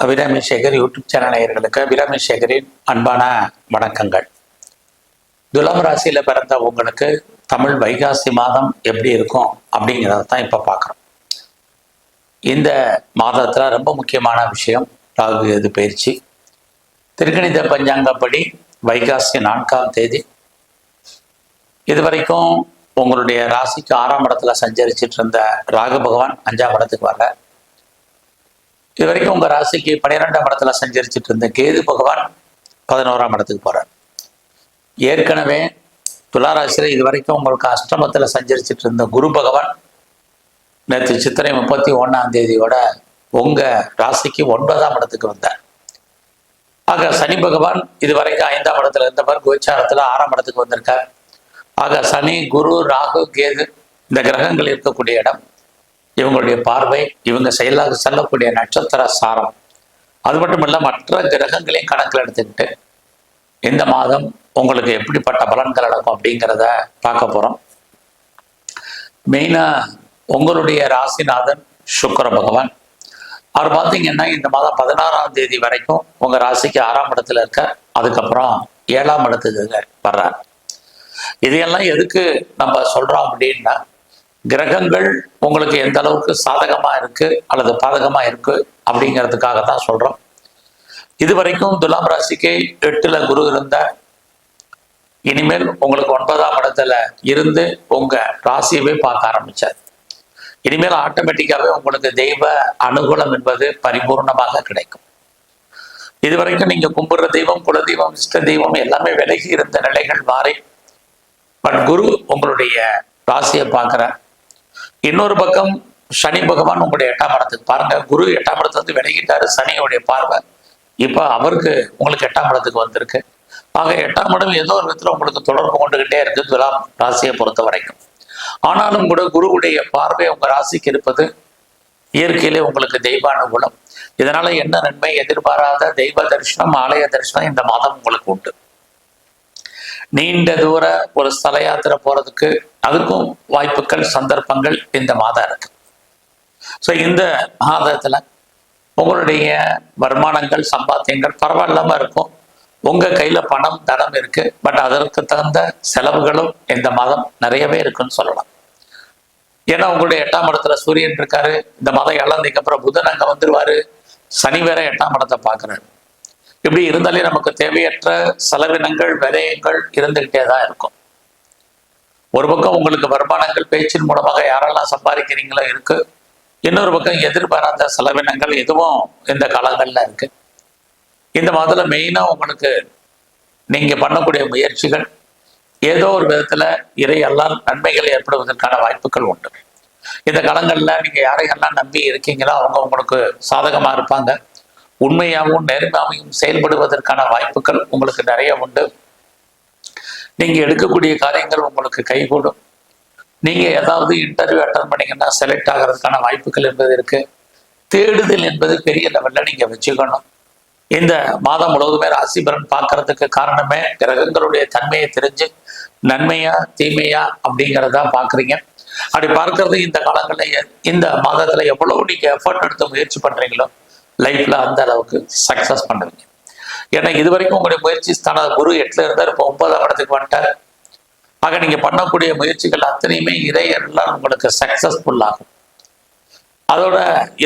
Abirami Sekar YouTube channel நேயர்களுக்கு அபிராமி சேகரின் அன்பான வணக்கங்கள். துலாம் ராசியில பிறந்த உங்களுக்கு தமிழ் வைகாசி மாதம் எப்படி இருக்கும் அப்படிங்கிறத தான் இப்போ பார்க்குறோம் இந்த மாதத்தில் ரொம்ப முக்கியமான விஷயம் ராகு எது பயிற்சி. திருக்கணித பஞ்சாங்கப்படி வைகாசி நான்காம் தேதி. இது வரைக்கும் உங்களுடைய ராசிக்கு ஆறாம் இடத்துல சஞ்சரிச்சிட்டு இருந்த ராகு பகவான் அஞ்சாம் இடத்துக்கு வரல இது வரைக்கும் உங்க ராசிக்கு பன்னிரெண்டாம் இடத்துல சஞ்சரிச்சிட்டு இருந்த கேது பகவான் பதினோராம் இடத்துக்கு போறார். ஏற்கனவே துளாராசியில் இது வரைக்கும் உங்களுக்கு அஷ்டமத்தில் சஞ்சரிச்சிட்டு இருந்த குரு பகவான் நேற்று சித்திரை முப்பத்தி ஒன்றாம் தேதியோட உங்க ராசிக்கு ஒன்பதாம் இடத்துக்கு வந்தார். ஆக சனி பகவான் இது வரைக்கும் ஐந்தாம் இடத்துல இருந்தவர் கோச்சாரத்தில் ஆறாம் இடத்துக்கு வந்திருக்கார். ஆக சனி குரு ராகு கேது இந்த கிரகங்கள் இருக்கக்கூடிய இடம். இவங்களுடைய பார்வை இவங்க செயலாக செல்லக்கூடிய நட்சத்திர சாரம். அது மட்டும் இல்லை மற்ற கிரகங்களையும் கணக்கில் எடுத்துக்கிட்டு இந்த மாதம் உங்களுக்கு எப்படிப்பட்ட பலன்கள் நடக்கும் அப்படிங்கிறத பார்க்க போறோம். மெயினா உங்களுடைய ராசிநாதன் சுக்கர பகவான். அவர் பார்த்தீங்கன்னா இந்த மாதம் பதினாறாம் தேதி வரைக்கும் உங்க ராசிக்கு ஆறாம் இடத்துல இருக்க அதுக்கப்புறம் ஏழாம் இடத்துக்கு வர்றார். இதையெல்லாம் எதுக்கு நம்ம சொல்றோம் அப்படின்னா கிரகங்கள் உங்களுக்கு எந்த அளவுக்கு சாதகமா இருக்கு அல்லது பாதகமா இருக்கு அப்படிங்கிறதுக்காக தான் சொல்றோம். இது வரைக்கும் துலாம் ராசிக்கு எட்டுல குரு இருந்த இனிமேல் உங்களுக்கு ஒன்பதாம் இடத்துல இருந்து உங்க ராசியவே பார்க்க ஆரம்பிச்சார். இனிமேல் ஆட்டோமேட்டிக்காவே உங்களுக்கு தெய்வ அனுகூலம் என்பது பரிபூர்ணமாக கிடைக்கும். இதுவரைக்கும் நீங்க கும்பிடுற தெய்வம் குலதெய்வம் இஷ்ட தெய்வம் எல்லாமே விலகி இருந்த நிலைகள் மாறி பட் குரு உங்களுடைய ராசியை பார்க்குறார். இன்னொரு பக்கம் சனி பகவான் உங்களுடைய எட்டாம் இடத்துக்கு. பாருங்க குரு எட்டாம் இடத்துல இருந்து விலகிட்டாரு. சனியோடைய பார்வை இப்போ அவருக்கு உங்களுக்கு எட்டாம் இடத்துக்கு வந்திருக்கு. ஆக எட்டாம் இடம் ஏதோ ஒரு விதத்தில் உங்களுக்கு தொடர்பு கொண்டுகிட்டே இருக்கு துலாம் ராசியை பொறுத்த வரைக்கும். ஆனாலும் கூட குருவுடைய பார்வை உங்க ராசிக்கு இருப்பது இயற்கையிலே உங்களுக்கு தெய்வானுகூலம். இதனால என்ன நன்மை? எதிர்பாராத தெய்வ தரிசனம் ஆலய தரிசனம் இந்த மாதம் உங்களுக்கு உண்டு. நீண்ட தூர ஒரு ஸ்தல யாத்திரை போறதுக்கு அதுக்கும் வாய்ப்புகள் சந்தர்ப்பங்கள் இந்த மாதம் இருக்கு. ஸோ இந்த மாதத்துல உங்களுடைய வருமானங்கள் சம்பாத்தியங்கள் பரவாயில்லாம இருக்கும். உங்க கையில பணம் தனம் இருக்கு. பட் அதற்கு தகுந்த செலவுகளும் இந்த மாதம் நிறையவே இருக்குன்னு சொல்லலாம். ஏன்னா உங்களுடைய எட்டாம் இடத்துல சூரியன் இருக்காரு. இந்த மாதம் இழந்ததுக்கு அப்புறம் புதன் அங்க வந்துருவாரு. சனி வேற எட்டாம் இடத்தை பார்க்குறாரு. இப்படி இருந்தாலே நமக்கு தேவையற்ற செலவினங்கள் விரயங்கள் இருந்துகிட்டே தான் இருக்கும். ஒரு பக்கம் உங்களுக்கு வருமானங்கள் பேச்சின் மூலமாக யாரெல்லாம் சம்பாதிக்கிறீங்களோ இருக்கு. இன்னொரு பக்கம் எதிர்பாராத செலவினங்கள் எதுவும் இந்த காலங்கள்ல இருக்கு. இந்த மாதத்துல மெயினா உங்களுக்கு நீங்க பண்ணக்கூடிய முயற்சிகள் ஏதோ ஒரு விதத்துல இறையெல்லாம் நன்மைகள் ஏற்படுவதற்கான வாய்ப்புகள் உண்டு. இந்த காலங்கள்ல நீங்க யாரையெல்லாம் நம்பி இருக்கீங்களோ அவங்க உங்களுக்கு சாதகமா இருப்பாங்க. உண்மையாகவும் நேர்மையாகவும் செயல்படுவதற்கான வாய்ப்புகள் உங்களுக்கு நிறைய உண்டு. நீங்க எடுக்கக்கூடிய காரியங்கள் உங்களுக்கு கைகூடும். நீங்க ஏதாவது இன்டர்வியூ அட்டன் பண்ணீங்கன்னா செலக்ட் ஆகிறதுக்கான வாய்ப்புகள் என்பது இருக்கு. தேடுதல் என்பது பெரிய லெவல்ல நீங்க வச்சுக்கணும். இந்த மாதம் முழுவதுமே ராசிபரன் பார்க்கறதுக்கு காரணமே கிரகங்களுடைய தன்மையை தெரிஞ்சு நன்மையா தீமையா அப்படிங்கிறதா பாக்குறீங்க அப்படி பார்க்கறது இந்த காலங்கள்ல எ- இந்த மாதத்துல எவ்வளவு நீங்க எஃபர்ட் எடுத்து முயற்சி பண்றீங்களோ லைஃப்ல அந்த அளவுக்கு சக்சஸ் பண்ணுவீங்க ஏன்னா இது வரைக்கும் உங்களுடைய முயற்சி ஸ்தான குரு எட்டுல இருந்தார் இப்போ ஒன்பதாம் இடத்துக்கு வந்துட்டார். ஆக நீங்க பண்ணக்கூடிய முயற்சிகள் அத்தனையுமே இறையெல்லாம் உங்களுக்கு சக்சஸ்ஃபுல் ஆகும். அதோட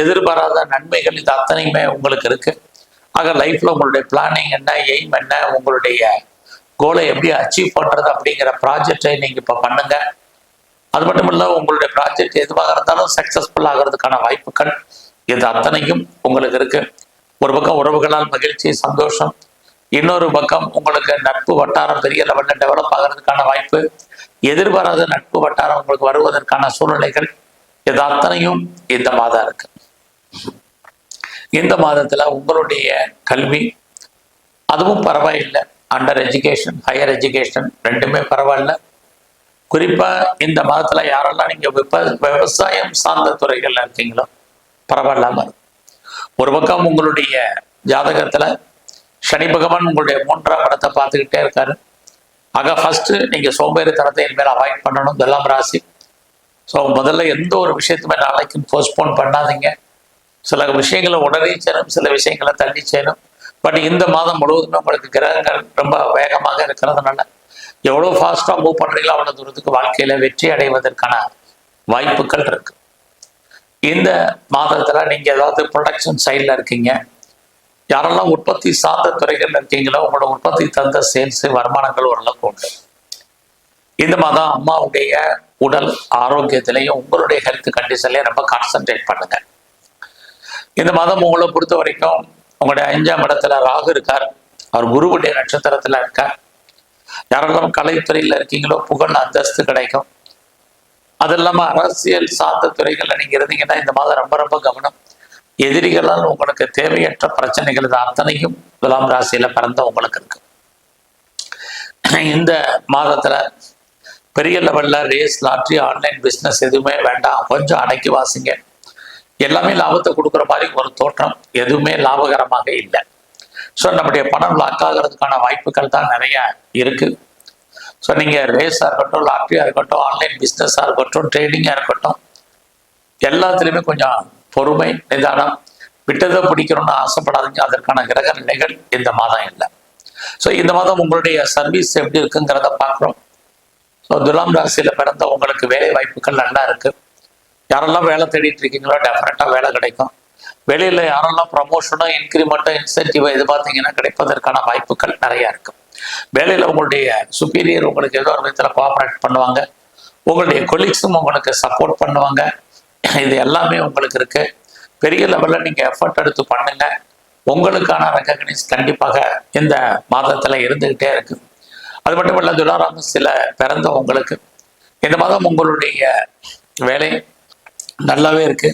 எதிர்பாராத நன்மைகள் இது அத்தனையுமே உங்களுக்கு இருக்கு. ஆக லைஃப்ல உங்களுடைய பிளானிங் என்ன எய்ம் என்ன உங்களுடைய கோலை எப்படி அச்சீவ் பண்றது அப்படிங்கிற ப்ராஜெக்டை நீங்க இப்ப பண்ணுங்க. அது மட்டும் இல்ல உங்களுடைய ப்ராஜெக்ட் எதுவாக இருந்தாலும் சக்சஸ்ஃபுல் ஆகிறதுக்கான வாய்ப்புகள் இது அத்தனையும் உங்களுக்கு இருக்கு. ஒரு பக்கம் உறவுகளால் மகிழ்ச்சி சந்தோஷம் இன்னொரு பக்கம் உங்களுக்கு நட்பு வட்டாரம் பெரிய லெவலில் டெவலப் ஆகிறதுக்கான வாய்ப்பு எதிர்பாராத நட்பு வட்டாரம் உங்களுக்கு வருவதற்கான சூழ்நிலைகள் இது அத்தனையும் இந்த மாதம் இருக்கு. இந்த மாதத்துல உங்களுடைய கல்வி அதுவும் பரவாயில்லை. அண்டர் எஜுகேஷன் ஹையர் எஜுகேஷன் ரெண்டுமே பரவாயில்ல. குறிப்பா இந்த மாதத்துல யாரெல்லாம் நீங்க விவ விவசாயம் சார்ந்த துறைகள்ல இருக்கீங்களோ பரவாயில்லாம இருக்கும் ஒரு பக்கம் உங்களுடைய ஜாதகத்துல சனி பகவான் உங்களுடைய மூன்றாம் இடத்தை பார்த்துக்கிட்டே இருக்காரு. ஆக ஃபர்ஸ்ட் நீங்க சோம்பேறித்தனத்தை இனிமேல் அவாய்ட் பண்ணணும். இதெல்லாம் ராசி. ஸோ முதல்ல எந்த ஒரு விஷயத்துமே நாளைக்கும் போஸ்ட்போன் பண்ணாதீங்க. சில விஷயங்களை உடனே செய்யணும் சில விஷயங்களை தள்ளி செய்யணும் பட் இந்த மாதம் முழுவதுமே உங்களுக்கு கிரகங்கள் ரொம்ப வேகமாக இருக்கிறதுனால எவ்வளோ ஃபாஸ்ட்டாக மூவ் பண்ணுறீங்களோ அவ்வளோ தூரத்துக்கு வாழ்க்கையில் வெற்றி அடைவதற்கான வாய்ப்புகள் இருக்குது இந்த மாதத்துல நீங்க ஏதாவது ப்ரொடக்ஷன் சைடில் இருக்கீங்க. யாரெல்லாம் உற்பத்தி சார்ந்த துறைகள் இருக்கீங்களோ உங்களோட உற்பத்தி தந்த சேல்ஸ் வருமானங்கள் ஓரளவுக்கு உண்டு. இந்த மாதம் அம்மாவுடைய உடல் ஆரோக்கியத்திலையும் உங்களுடைய ஹெல்த் கண்டிஷன்லையும் ரொம்ப கான்சென்ட்ரேட் பண்ணுங்க. இந்த மாதம் உங்களை பொறுத்த வரைக்கும் உங்களுடைய அஞ்சாம் இடத்துல ராகு இருக்கார். அவர் குருவுடைய நட்சத்திரத்துல இருக்கார். யாரெல்லாம் கலைத்துறையில் இருக்கீங்களோ புகழ் அந்தஸ்து கிடைக்கும். அது இல்லாமல் அரசியல் சார்ந்த துறைகளில் நீங்கள் இருந்தீங்கன்னா இந்த மாதம் ரொம்ப ரொம்ப கவனம். எதிரிகளால் உங்களுக்கு தேவையற்ற பிரச்சனைகள் இது அத்தனையும் துலாம் ராசியில பிறந்த உங்களுக்கு இருக்கு. இந்த மாதத்துல பெரிய லெவல்ல ரேஸ் லாட்ரி ஆன்லைன் பிஸ்னஸ் எதுவுமே வேண்டாம். கொஞ்சம் அடக்கி வாசிங்க. எல்லாமே லாபத்தை கொடுக்குற மாதிரி ஒரு தோற்றம் எதுவுமே லாபகரமாக இல்லை. ஸோ நம்முடைய பணம் லாக் ஆகிறதுக்கான வாய்ப்புகள் தான் நிறைய இருக்கு. ஸோ நீங்கள் ரேஸாக இருக்கட்டும் லாட்ரியாக இருக்கட்டும் ஆன்லைன் பிஸ்னஸாக இருக்கட்டும் ட்ரேடிங்காக இருக்கட்டும் எல்லாத்துலேயுமே கொஞ்சம் பொறுமை நிதானம் விட்டதை பிடிக்கணும்னு ஆசைப்படாதீங்க. அதற்கான கிரக நிலைகள் இந்த மாதம் இல்லை. ஸோ இந்த மாதம் உங்களுடைய சர்வீஸ் எப்படி இருக்குங்கிறத பார்க்குறோம். ஸோ துலாம் ராசியில் பிறந்த உங்களுக்கு வேலை வாய்ப்புகள் நல்லா இருக்குது யாரெல்லாம் வேலை தேடிட்டு இருக்கீங்களோ டெஃபினட்டாக வேலை கிடைக்கும். வெளியில் யாரெல்லாம் ப்ரமோஷனோ இன்க்ரிமெண்ட்டோ இன்சென்டிவோ எது பார்த்தீங்கன்னா கிடைப்பதற்கான வாய்ப்புகள் நிறையா இருக்குது வேலையில் உங்களுடைய சுப்பீரியர் உங்களுக்கு ஏதோ ஒரு விதத்தில் கோஆப்ரேட் பண்ணுவாங்க. உங்களுடைய கொலீக்ஸும் உங்களுக்கு சப்போர்ட் பண்ணுவாங்க. இது எல்லாமே உங்களுக்கு இருக்கு. பெரிய லெவலில் நீங்கள் எஃபர்ட் எடுத்து பண்ணுங்க. உங்களுக்கான ரெக்கக்னைஸ் கண்டிப்பாக இந்த மாதத்தில் இருந்துக்கிட்டே இருக்கு. அது மட்டும் இல்லை துலாராம சில பிறந்த உங்களுக்கு. இந்த மாதம் உங்களுடைய வேலை நல்லாவே இருக்கு.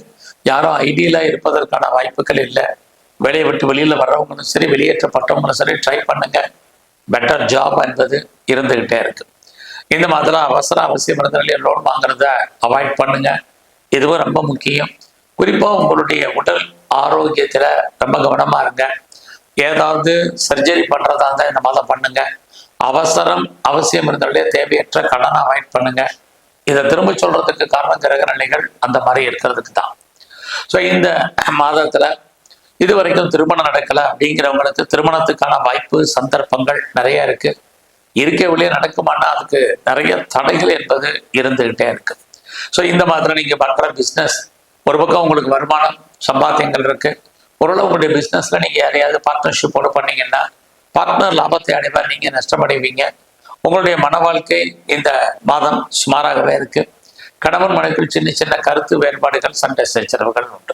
யாரும் ஐடியலாக இருப்பதற்கான வாய்ப்புகள் இல்லை. வேலையை விட்டு வெளியில் வர்றவங்களும் சரி வெளியேற்றப்பட்டவங்களும் சரி ட்ரை பண்ணுங்க. பெட்டர் ஜாப் என்பது இருந்துகிட்டே இருக்கு. இந்த மாதிரி அவசர அவசியம் இருந்தனாலே லோன் வாங்குறத அவாய்ட் பண்ணுங்க. இதுவும் ரொம்ப முக்கியம். குறிப்பாக உங்களுடைய உடல் ஆரோக்கியத்தில் ரொம்ப கவனமாக இருங்க. ஏதாவது சர்ஜரி பண்ணுறதா இருந்தால் இந்த மாதம் பண்ணுங்க. அவசரம் அவசியம் இருந்தாலே தேவையற்ற கடனை அவாய்ட் பண்ணுங்க. இதை திரும்ப சொல்றதுக்கு காரணம் கிரக நிலைகள் அந்த மாதிரி இருக்கிறதுக்கு தான். ஸோ இந்த மாதத்தில் இது வரைக்கும் திருமணம் நடக்கலை அப்படிங்கிறவங்களுக்கு திருமணத்துக்கான வாய்ப்பு சந்தர்ப்பங்கள் நிறைய இருக்கு. இருக்க நடக்குமானா அதுக்கு நிறைய தடைகள் என்பது இருந்துகிட்டே இருக்கு. ஸோ இந்த மாதிரி நீங்க பண்ற பிஸ்னஸ் ஒரு பக்கம் உங்களுக்கு வருமானம் சம்பாத்தியங்கள் இருக்கு. பொருளை உங்களுடைய பிஸ்னஸ்ல நீங்க யாரையாவது பார்ட்னர்ஷிப்போடு பண்ணீங்கன்னா பார்ட்னர் லாபத்தை அடைவார் நீங்க நஷ்டமடைவீங்க உங்களுடைய மன வாழ்க்கை இந்த மாதம் சுமாராகவே இருக்கு. கணவன் மனைவிக்குள் சின்ன சின்ன கருத்து வேறுபாடுகள் சண்டை சச்சரவுகள் உண்டு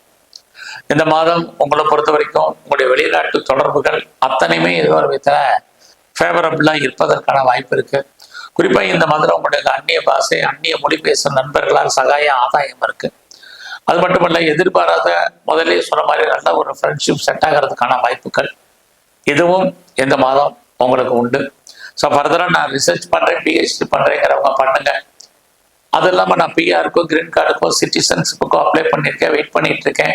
இந்த மாதம் உங்களை பொறுத்த வரைக்கும் உங்களுடைய வெளிநாட்டு தொடர்புகள் அத்தனையுமே ஏதோ ஒரு விதத்தில் ஃபேவரபிளாக இருப்பதற்கான வாய்ப்பு இருக்கு. குறிப்பாக இந்த மாதம் உங்களுடைய அந்நிய பாஷை அந்நிய மொழி பேசும் நண்பர்களால் சகாய ஆதாயம் இருக்கு. அது மட்டுமல்ல எதிர்பாராத முதலே சொன்ன மாதிரி நல்ல ஒரு ஃப்ரெண்ட்ஷிப் செட் ஆகிறதுக்கான வாய்ப்புகள் இதுவும் இந்த மாதம் உங்களுக்கு உண்டு. ஸோ ஃபர்தராக நான் ரிசர்ச் பண்ணுறேன் பிஹெச்டி பண்ணுறேங்கிறவங்க பண்ணுங்க. அது இல்லாமல் நான் பிஆருக்கோ கிரீன் கார்டுக்கோ சிட்டிசன்ஷிப்புக்கோ அப்ளை பண்ணியிருக்கேன் வெயிட் பண்ணிட்டு இருக்கேன்.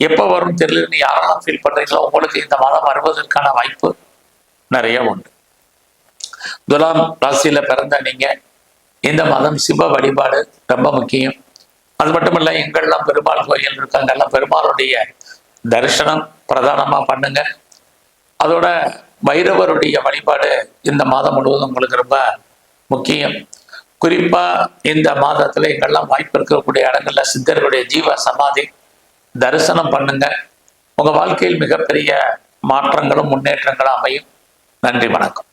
எப்போ வரும் தெரியலன்னு யாரெல்லாம் ஃபீல் பண்ணுறீங்களோ உங்களுக்கு இந்த மாதம் வருவதற்கான வாய்ப்பு நிறைய உண்டு. துலாம் ராசியில பிறந்த நீங்க இந்த மாதம் சிவ வழிபாடு ரொம்ப முக்கியம். அது மட்டும் இல்ல எங்கெல்லாம் பெருமாள் கோயில் இருக்காங்கெல்லாம் பெருமாளுடைய தரிசனம் பிரதானமா பண்ணுங்க. அதோட பைரவருடைய வழிபாடு இந்த மாதம் முழுவதும் உங்களுக்கு ரொம்ப முக்கியம். குறிப்பா இந்த மாதத்துல எங்கெல்லாம் வாய்ப்பு இருக்கக்கூடிய இடங்கள்ல சித்தர்களுடைய ஜீவ சமாதி தரிசனம் பண்ணுங்க. உங்க வாழ்க்கையில் மிகப்பெரிய மாற்றங்களும் முன்னேற்றங்களும் அமையும். நன்றி வணக்கம்.